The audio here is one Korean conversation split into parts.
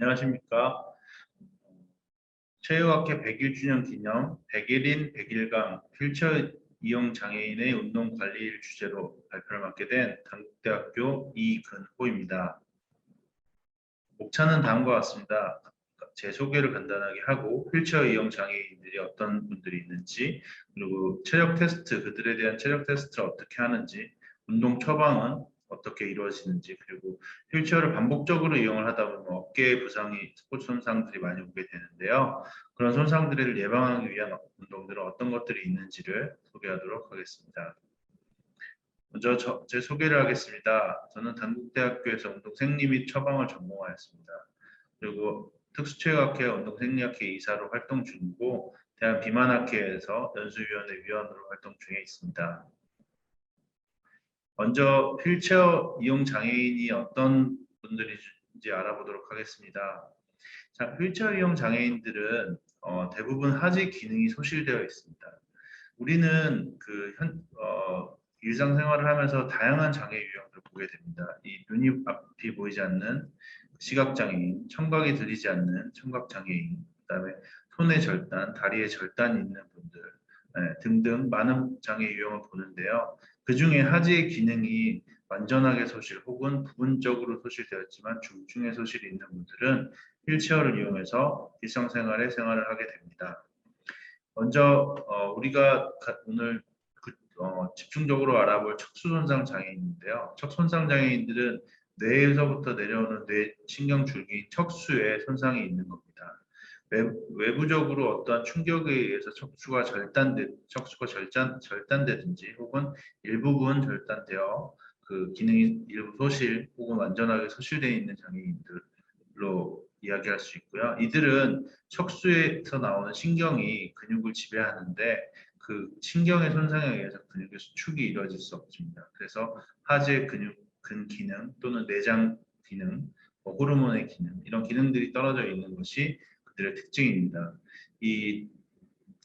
안녕하십니까. 체육학회 100일주년 기념 100일인 100일강 휠체어 이용 장애인의 운동 관리를 주제로 발표를 맡게 된 당국대학교 이근호입니다. 목차는 다음과 같습니다. 제 소개를 간단하게 하고 휠체어 이용 장애인들이 어떤 분들이 있는지 그리고 체력 테스트 그들에 대한 체력 테스트를 어떻게 하는지 운동 처방은 어떻게 이루어지는지 그리고 휠체어를 반복적으로 이용을 하다 보면 어깨 부상이 스포츠 손상들이 많이 오게 되는데요. 그런 손상들을 예방하기 위한 운동들은 어떤 것들이 있는지를 소개하도록 하겠습니다. 먼저 저, 제 소개를 하겠습니다. 저는 단국대학교에서 운동생리 및 처방을 전공하였습니다. 그리고 특수체육학회 운동생리학회 이사로 활동 중이고 대한비만학회에서 연수위원회 위원으로 활동 중에 있습니다. 먼저 휠체어 이용 장애인이 어떤 분들 인지 알아보도록 하겠습니다. 자, 휠체어 이용 장애인들은 어, 대부분 하지 기능이 소실되어 있습니다. 우리는 그 현, 어, 일상생활을 하면서 다양한 장애 유형들을 보게 됩니다. 이 눈이 앞이 보이지 않는 시각장애인, 청각이 들리지 않는 청각장애인, 그다음에 손의 절단, 다리에 절단이 있는 분들 네, 등등 많은 장애 유형을 보는데요. 그 중에 하지의 기능이 완전하게 소실 혹은 부분적으로 소실되었지만 중증의 소실이 있는 분들은 휠체어를 이용해서 일상생활에 생활을 하게 됩니다. 먼저 어, 우리가 오늘 그, 어, 집중적으로 알아볼 척수손상 장애인인데요. 척손상 장애인들은 뇌에서부터 내려오는 뇌 신경줄기 척수에 손상이 있는 겁니다. 외부적으로 어떠한 충격에 의해서 척수가 절단되 척수가 절단 절단되든지 혹은 일부분 절단되어 그 기능이 일부 소실 혹은 완전하게 소실되어 있는 장애인들로 이야기할 수 있고요. 이들은 척수에서 나오는 신경이 근육을 지배하는데 그 신경의 손상에 의해서 근육의 수축이 이루어질 수 없습니다. 그래서 하지 근육 근 기능 또는 내장 기능, 뭐 호르몬의 기능 이런 기능들이 떨어져 있는 것이 그 들의 특징입니다. 이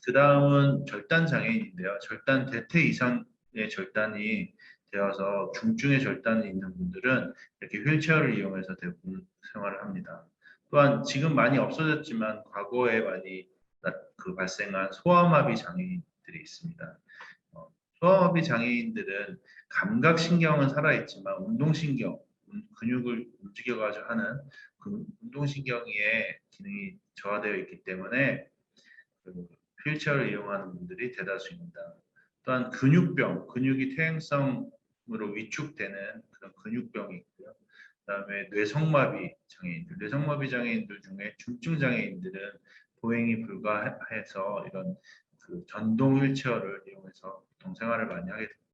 그 다음은 절단 장애인인데요. 절단 대퇴 이상의 절단이 되어서 중증의 절단이 있는 분들은 이렇게 휠체어를 이용해서 대부분 생활을 합니다. 또한 지금 많이 없어졌지만 과거에 많이 그 발생한 소아마비 장애인들이 있습니다. 어, 소아마비 장애인들은 감각신경은 살아있지만 운동신경, 근육을 움직여가지고 하는 그 운동신경의 기능이 저하되어 있기 때문에 그 휠체어를 이용하는 분들이 대다수입니다. 또한 근육병, 근육이 퇴행성으로 위축되는 그런 근육병이 있고요. 그다음에 뇌성마비 장애인들, 뇌성마비 장애인들 중에 중증 장애인들은 보행이 불가해서 이런 그 전동 휠체어를 이용해서 동생활을 많이 하게 됩니다.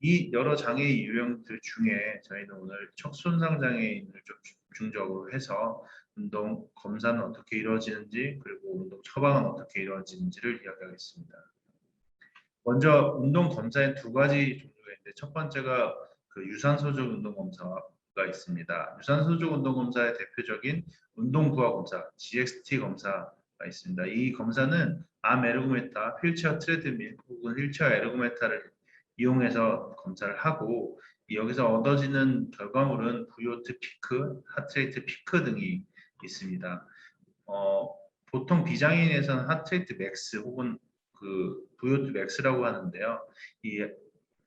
이 여러 장애 유형들 중에 저희는 오늘 척손상 장애인을 좀 집중적으로 해서 운동 검사는 어떻게 이루어지는지 그리고 운동 처방은 어떻게 이루어지는지를 이야기하겠습니다. 먼저 운동 검사에 두 가지 종류가 있는데 첫 번째가 그 유산소적 운동 검사가 있습니다. 유산소적 운동 검사의 대표적인 운동 부하 검사 GXT 검사가 있습니다. 이 검사는 암 에르고메타, 휠체어 트레드밀 혹은 휠체어 에르고메타를 이용해서 검사를 하고 여기서 얻어지는 결과물은 VO2 피크, 하트레이트 피크 등이 있습니다. 어, 보통 비장애인에서는 하트레이트 맥스 혹은 그 VO2 맥스라고 하는데요. 이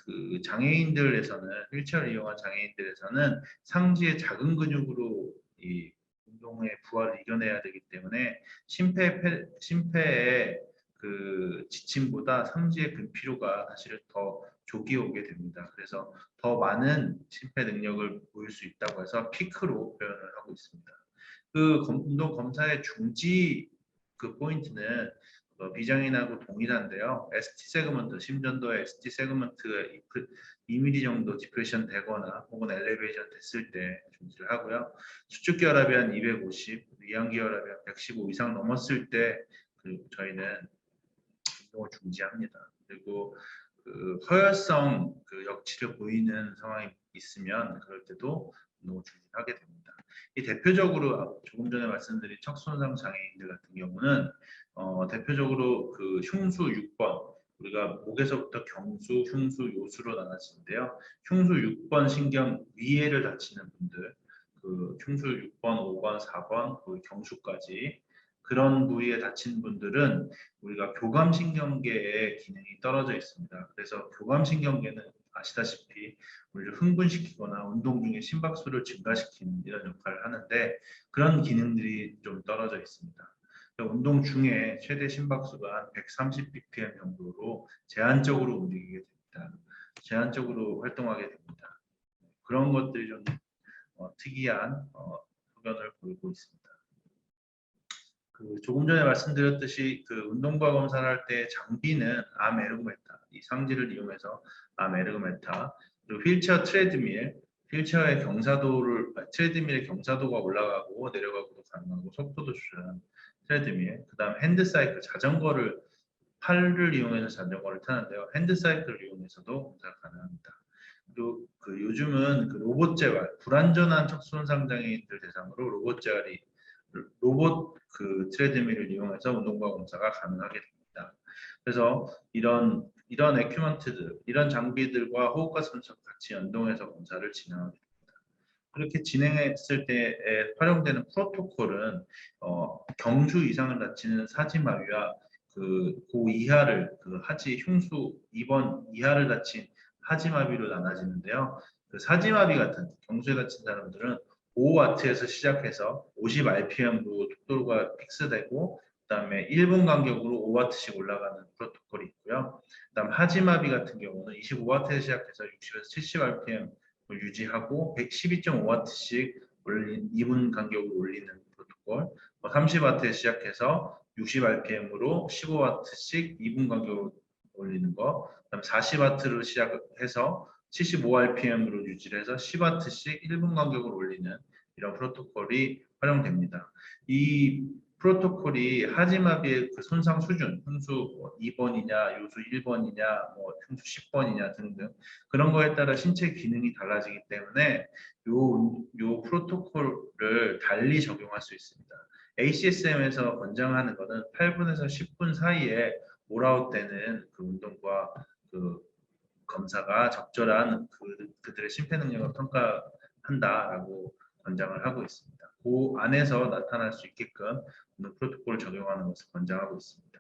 그 장애인들에서는 휠체어를 이용한 장애인들에서는 상지의 작은 근육으로 이 운동의 부하를 이겨내야 되기 때문에 심폐 심폐의 그 지침보다 상지의 근피로가 사실은 더 족이 오게 됩니다. 그래서 더 많은 심폐 능력을 보일 수 있다고 해서 피크로 표현을 하고 있습니다. 그 운동 검사의 중지 그 포인트는 어, 비장애인하고 동일한데요. ST 세그먼트, 심전도의 ST 세그먼트가 2mm 정도 디프레션 되거나 혹은 엘리베이션 됐을 때 중지를 하고요. 수축 결합이 한 250, 위안기 결합이 한 115 이상 넘었을 때그 저희는 운동을 중지합니다. 그리고 그 허혈성 그 역치를 보이는 상황이 있으면 그럴 때도 운동을 중지하게 됩니다. 이 대표적으로 조금 전에 말씀드린 척손상 장애인들 같은 경우는 어, 대표적으로 그 흉수 6번 우리가 목에서부터 경수, 흉수, 요수로 나눠지는데요. 흉수 6번 신경 위에를 다치는 분들 그 흉술 6번, 5번, 4번, 그 경수까지 그런 부위에 다친 분들은 우리가 교감신경계의 기능이 떨어져 있습니다. 그래서 교감신경계는 아시다시피 우리를 흥분시키거나 운동 중에 심박수를 증가시키는 이런 역할을 하는데 그런 기능들이 좀 떨어져 있습니다. 운동 중에 최대 심박수가 한 130 bpm 정도로 제한적으로 움직이게 됩니다. 제한적으로 활동하게 됩니다. 그런 것들이 좀 어, 특이한 어, 소견을 보이고 있습니다. 그 조금 전에 말씀드렸듯이 그 운동과 검사를 할 때 장비는 암 에르고메타 이 상지를 이용해서 암 에르고메타 그리고 휠체어 트레드밀 휠체어의 경사도를 아, 트레드밀의 경사도가 올라가고 내려가고도 가능하고 속도도 조절하는 트레드밀 그다음 핸드사이클 자전거를 팔을 이용해서 자전거를 타는데요 핸드사이클을 이용해서도 검사가 가능합니다. 그리고 그 요즘은 그 로봇 재활 불안전한 척수손 상 장애인들 대상으로 로봇 재활이 로봇 그 트레드밀을 이용해서 운동과 검사가 가능하게 됩니다. 그래서 이런 이런 에큐먼트들, 이런 장비들과 호흡과 선수 같이 연동해서 검사를 진행하게 됩니다. 그렇게 진행했을 때에 활용되는 프로토콜은 어, 경주 이상을 다치는 사지마비와 그고 이하를 그 하지 흉수 2번 이하를 다친 하지마비로 나눠지는데요. 그 사지마비 같은 경수에 다친 사람들은 5와트에서 시작해서 50 RPM으로 속도가 픽스되고 그다음에 1분 간격으로 5와트씩 올라가는 프로토콜이 있고요. 그다음 하지마비 같은 경우는 25와트에서 시작해서 60에서 70 RPM 유지하고 112.5와트씩 올린 2분 간격으로 올리는 프로토콜. 30와트에 뭐 시작해서 60 RPM으로 15와트씩 2분 간격으로 올리는 거. 그다음 40와트로 시작해서 75 RPM으로 유지를 해서 10와트씩 1분 간격으로 올리는 이런 프로토콜이 활용됩니다. 이 프로토콜이 하지마비의 그 손상 수준, 2번이냐, 뭐 요수 1번이냐, 뭐 흉수 10번이냐 등등 그런 거에 따라 신체 기능이 달라지기 때문에 요, 요 프로토콜을 달리 적용할 수 있습니다. ACSM에서 권장하는 것은 8분에서 10분 사이에 올아웃되는 그 운동과 그 검사가 적절한 그, 그들의 심폐 능력을 평가한다라고 권장을 하고 있습니다. 그 안에서 나타날 수 있게끔 프로토콜을 적용하는 것을 권장하고 있습니다.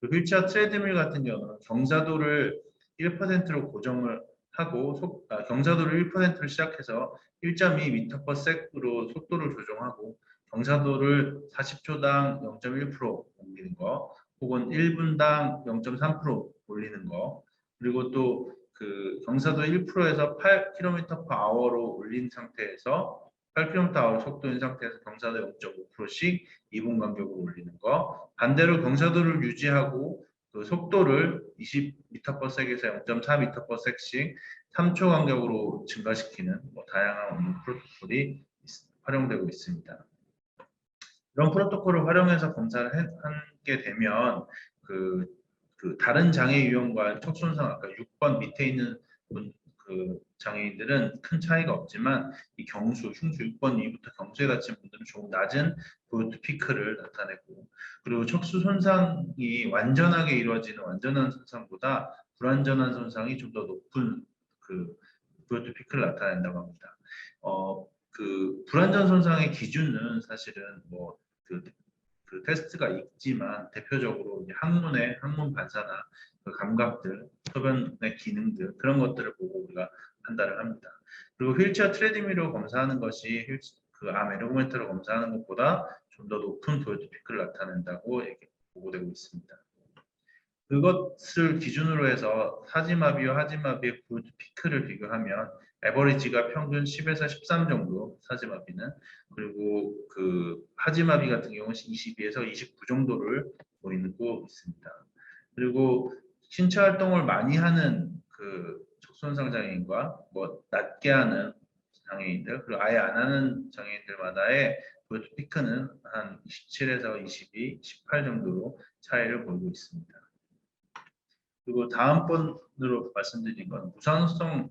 그 휠체어 트레드밀 같은 경우는 경사도를 1%로 고정을 하고 속, 아, 경사도를 1%로 시작해서 1.2m/s으로 속도를 조정하고 경사도를 40초당 0.1% 옮기는 거 혹은 1분당 0.3% 올리는 거 그리고 또 그 경사도 1%에서 8km/h로 올린 상태에서 8km/h 속도인 상태에서 경사도 0.5%씩 2분 간격으로 올리는 거. 반대로 경사도를 유지하고 그 속도를 20m/s에서 0.4m/s씩 3초 간격으로 증가시키는 뭐 다양한 운동 프로토콜이 활용되고 있습니다. 이런 프로토콜을 활용해서 검사를 하게 되면 그, 그 다른 장애 유형과 척손상 아까 6번 밑에 있는 그 장애인들은 큰 차이가 없지만 이 경수, 흉수 6번 이부터 경수에 다친 분들은 조금 낮은 보요트 피크를 나타내고 그리고 척수 손상이 완전하게 이루어지는 완전한 손상보다 불완전한 손상이 좀 더 높은 그 보요트 피크를 나타낸다고 합니다. 어, 그 불완전 손상의 기준은 사실은 뭐 그 그 테스트가 있지만 대표적으로 항문의 항문 반사나 그 감각들, 소변의 기능들 그런 것들을 보고 우리가 판단을 합니다. 그리고 휠체어 트레드밀로 검사하는 것이 그 암 에르고메터로 검사하는 것보다 좀 더 높은 보여드 피크를 나타낸다고 보고되고 있습니다. 그것을 기준으로 해서 사지마비와 하지마비의 보여드 피크를 비교하면 에버리지가 평균 10에서 13 정도 사지마비는 그리고 그 하지마비 같은 경우는 22에서 29 정도를 보이고 있습니다. 그리고 신체 활동을 많이 하는 그 척손상 장애인과 뭐 낮게 하는 장애인들 그리고 아예 안 하는 장애인들마다의 그 피크는 한 27에서 22, 18 정도로 차이를 보이고 있습니다. 그리고 다음번으로 말씀드린 건 무산성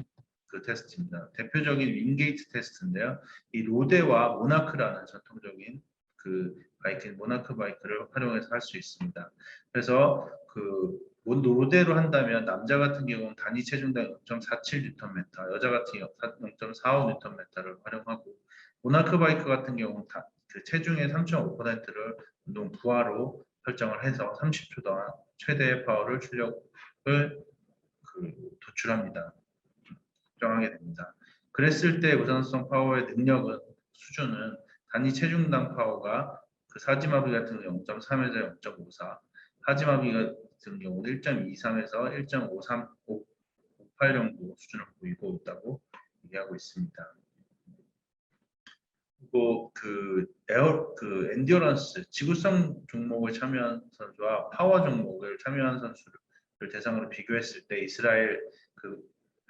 그 테스트입니다. 대표적인 윙게이트 테스트인데요. 이 로데와 모나크라는 전통적인 그 바이크, 모나크 바이크를 활용해서 할 수 있습니다. 그래서 그 노대로 한다면 남자 같은 경우는 단위 체중당 0.47Nm, 여자 같은 경우 0.45Nm를 활용하고 모나크 바이크 같은 경우는 다, 그 체중의 3.5%를 운동 부하로 설정을 해서 30초 동안 최대의 파워를 출력을 그 도출합니다. 설정하게 됩니다. 그랬을 때 무선성 파워의 능력은 수준은 단위 체중당 파워가 그 사지마비 같은 경우 0.3에서 0.54, 하지마비 같은 경우 1.23에서 1.5358 정도 수준을 보이고 있다고 얘기하고 있습니다. 그리고 그 에어 그 엔디어런스 지구성 종목을 참여한 선수와 파워 종목을 참여한 선수를 대상으로 비교했을 때 이스라엘 그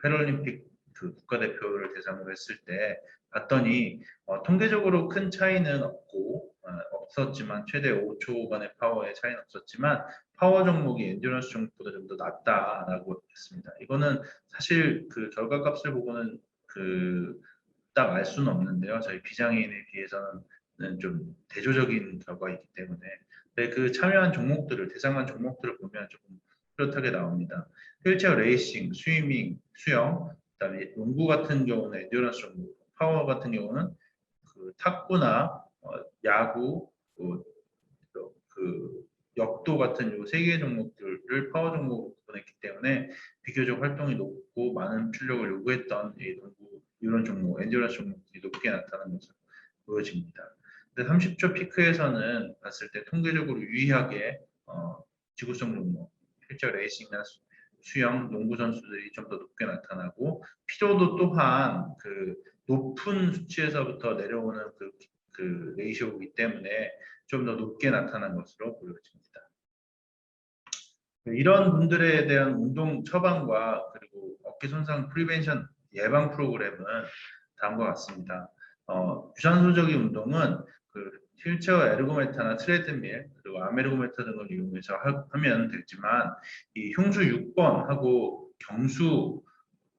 패럴림픽 그 국가대표를 대상으로 했을 때 봤더니 어, 통계적으로 큰 차이는 없고 어, 없었지만 최대 5초간의 파워의 차이는 없었지만 파워 종목이 엔듀런스 종목보다 좀더 낫다라고 했습니다. 이거는 사실 그 결과값을 보고는 그 딱 알 수는 없는데요. 저희 비장애인에 비해서는 좀 대조적인 결과이기 때문에 네, 그 참여한 종목들을 대상한 종목들을 보면 조금 뚜렷하게 나옵니다. 휠체어 레이싱, 스위밍, 수영, 그다음에 농구 같은 경우는 엔듀런스 종목, 파워 같은 경우는 그 탁구나 어, 야구, 그, 그 역도 같은 요 세 개 종목들을 파워 종목으로 구분했기 때문에 비교적 활동이 높고 많은 출력을 요구했던 이 농구 이런 종목, 엔듀런스 종목들이 높게 나타나는 것으로 보여집니다. 근데 30초 피크에서는 봤을 때 통계적으로 유의하게 어, 지구성 종목, 실제 레이싱이나 수- 수영, 농구 선수들이 좀 더 높게 나타나고 피로도 또한 그 높은 수치에서부터 내려오는 그, 그 레이쇼이기 때문에 좀 더 높게 나타난 것으로 보여집니다. 이런 분들에 대한 운동 처방과 그리고 어깨 손상 프리벤션 예방 프로그램은 다음과 같습니다. 어, 유산소적인 운동은 그 휠체어 에르고메타나 트레드밀 그리고 아메르고메타 등을 이용해서 하, 하면 되지만 이 흉수 6번하고 경수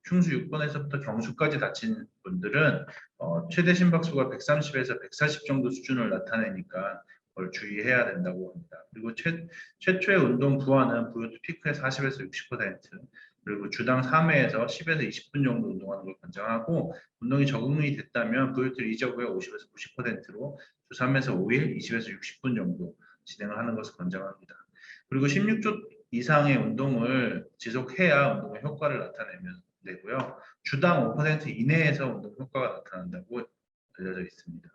흉수 6번에서부터 경수까지 다친 분들은 어, 최대 심박수가 130에서 140 정도 수준을 나타내니까 그걸 주의해야 된다고 합니다. 그리고 최, 최초의 운동 부하는 VO2 피크의 40에서 60% 그리고 주당 3회에서 10에서 20분 정도 운동하는 걸 권장하고 운동이 적응이 됐다면 VO2 리저브의 50에서 90%로 주 3에서 5일, 20에서 60분 정도 진행을 하는 것을 권장합니다. 그리고 16조 이상의 운동을 지속해야 운동의 효과를 나타내면 되고요. 주당 5% 이내에서 운동 효과가 나타난다고 알려져 있습니다.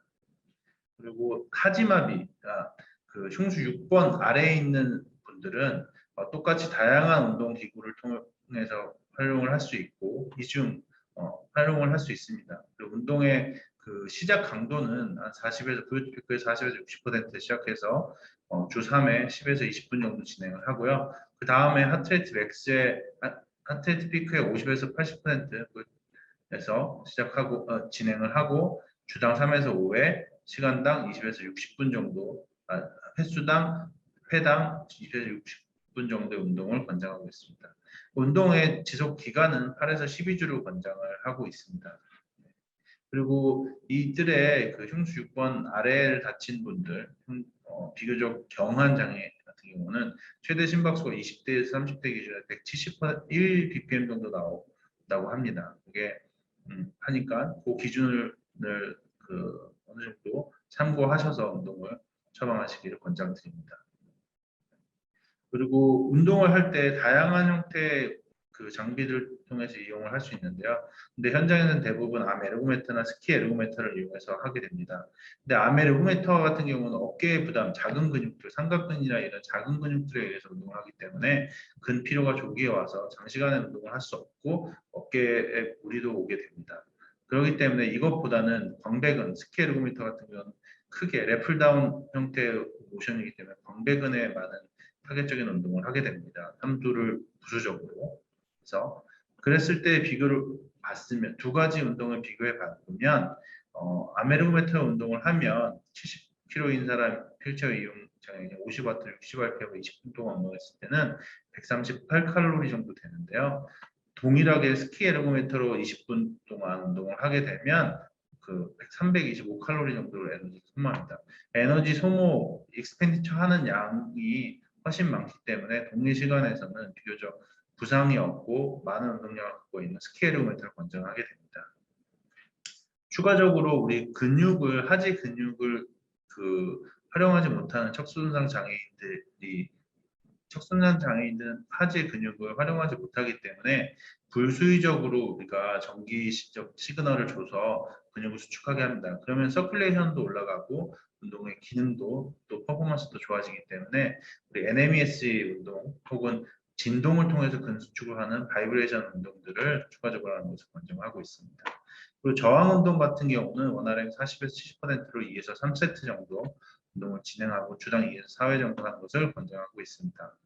그리고 하지마비가 그 흉수 6번 아래에 있는 분들은 어, 똑같이 다양한 운동 기구를 통해서 활용을 할 수 있고 이중 어, 활용을 할 수 있습니다. 그리고 운동의 그 시작 강도는 한 40에서 VO2피크의 40에서 60% 시작해서 어, 주 3회 10에서 20분 정도 진행을 하고요. 그 다음에 하트레이트 맥스의 하- 하트레이트 피크의 50에서 80%에서 시작하고 어, 진행을 하고 주당 3에서 5회 시간당 20에서 60분 정도 아, 횟수당 회당 20에서 60분 정도의 운동을 권장하고 있습니다. 운동의 지속 기간은 8에서 12주를 권장을 하고 있습니다. 그리고 이들의 그 흉수 6번 아래를 다친 분들, 흉- 어, 비교적 경한 장애 같은 경우는 최대 심박수가 20대에서 30대 기준에 171 bpm 정도 나온다고 합니다. 그게 음, 하니까 그 기준을 그 어느 정도 참고하셔서 운동을 처방하시기를 권장드립니다. 그리고 운동을 할 때 다양한 형태의 그 장비를 통해서 이용을 할 수 있는데요. 근데 현장에는 대부분 암 에르고메터나 스키 에르고메터를 이용해서 하게 됩니다. 근데 암 에르고메터 같은 경우는 어깨의 부담, 작은 근육들, 삼각근이나 이런 작은 근육들에 의해서 운동을 하기 때문에 근 피로가 조기에 와서 장시간에 운동을 할 수 없고 어깨에 무리도 오게 됩니다. 그렇기 때문에 이것보다는 광배근, 스키 에르고메터 같은 경우는 크게 래플다운 형태의 모션이기 때문에 광배근에 많은 타겟적인 운동을 하게 됩니다. 삼두를 부수적으로. 그래서 그랬을 때 비교를 봤으면 두 가지 운동을 비교해 봤으면 어, 아메르고메터 운동을 하면 70kg인 사람 휠체어 이용 장애인 50W 60rpm 20분 동안 운동했을 때는 138칼로리 정도 되는데요. 동일하게 스키 에르고메터로 20분 동안 운동을 하게 되면 그 325칼로리 정도로 에너지 소모합니다. 에너지 소모 익스펜디처 하는 양이 훨씬 많기 때문에 동일 시간에서는 비교적 부상이 없고 많은 운동량을 갖고 있는 에르고메터를 권장하게 됩니다. 추가적으로 우리 근육을 하지 근육을 그 활용하지 못하는 척수손상 장애인들이 척수손상 장애인들은 하지 근육을 활용하지 못하기 때문에 불수의적으로 우리가 전기적 시그널을 줘서 근육을 수축하게 합니다. 그러면 서큘레이션도 올라가고 운동의 기능도 또 퍼포먼스도 좋아지기 때문에 우리 NMES 운동 혹은 진동을 통해서 근수축을 하는 바이브레이션 운동들을 추가적으로 하는 것을 권장하고 있습니다. 그리고 저항 운동 같은 경우는 원RM 40에서 70%로 2에서 3세트 정도 운동을 진행하고 주당 2에서 4회 정도 하는 것을 권장하고 있습니다.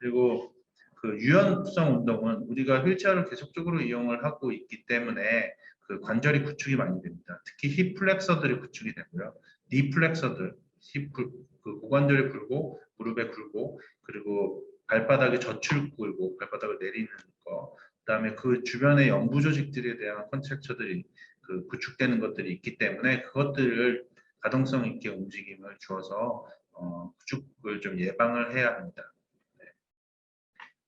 그리고 그 유연성 운동은 우리가 휠체어를 계속적으로 이용을 하고 있기 때문에 그 관절이 구축이 많이 됩니다. 특히 힙 플렉서들이 구축이 되고요. 니 플렉서들, 힙 굴- 그 고관절이 굴고 무릎에 굴고 그리고 발바닥에 젖을 굴고 발바닥을 내리는 거, 그다음에 그 주변의 연부 조직들에 대한 컨트랙처들이 그 구축되는 것들이 있기 때문에 그것들을 가동성 있게 움직임을 주어서 어, 구축을 좀 예방을 해야 합니다. 네.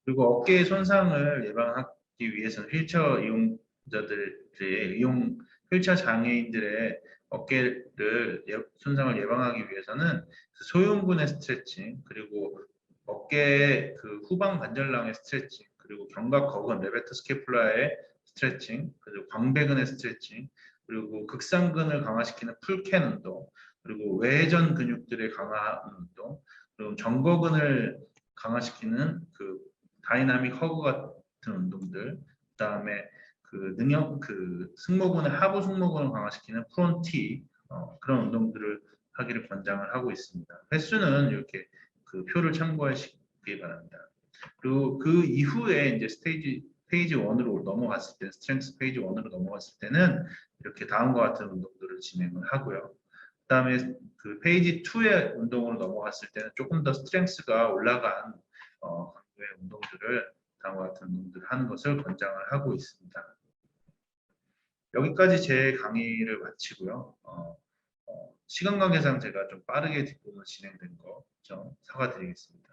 그리고 어깨의 손상을 예방하기 위해서는 휠체어 이용자들의 이용 휠체어 장애인들의 어깨를 예- 손상을 예방하기 위해서는 그 소흉근의 스트레칭 그리고 어깨의 그 후방 관절낭의 스트레칭 그리고 견갑 거근 레베터 스케플라의 스트레칭 그리고 광배근의 스트레칭 그리고 극상근을 강화시키는 풀캔 운동 그리고 외전 근육들의 강화 운동 그리고 정거근을 강화시키는 그 다이나믹 허그 같은 운동들 그다음에 그 능력 그 승모근의 하부 승모근을 강화시키는 프론티 어, 그런 운동들을 하기를 권장을 하고 있습니다. 횟수는 이렇게 그 표를 참고하시기 바랍니다. 그리고 그 이후에 이제 스테이지 페이지 1으로 넘어갔을 때 스트렝스 페이지 1으로 넘어갔을 때는 이렇게 다음과 같은 운동들을 진행을 하고요. 그다음에 그 페이지 2의 운동으로 넘어갔을 때는 조금 더 스트렝스가 올라간 어, 강도의 운동들을 다음과 같은 운동들을 하는 것을 권장을 하고 있습니다. 여기까지 제 강의를 마치고요. 어, 어, 시간 관계상 제가 좀 빠르게 뒷부분 진행된 거 좀 사과드리겠습니다.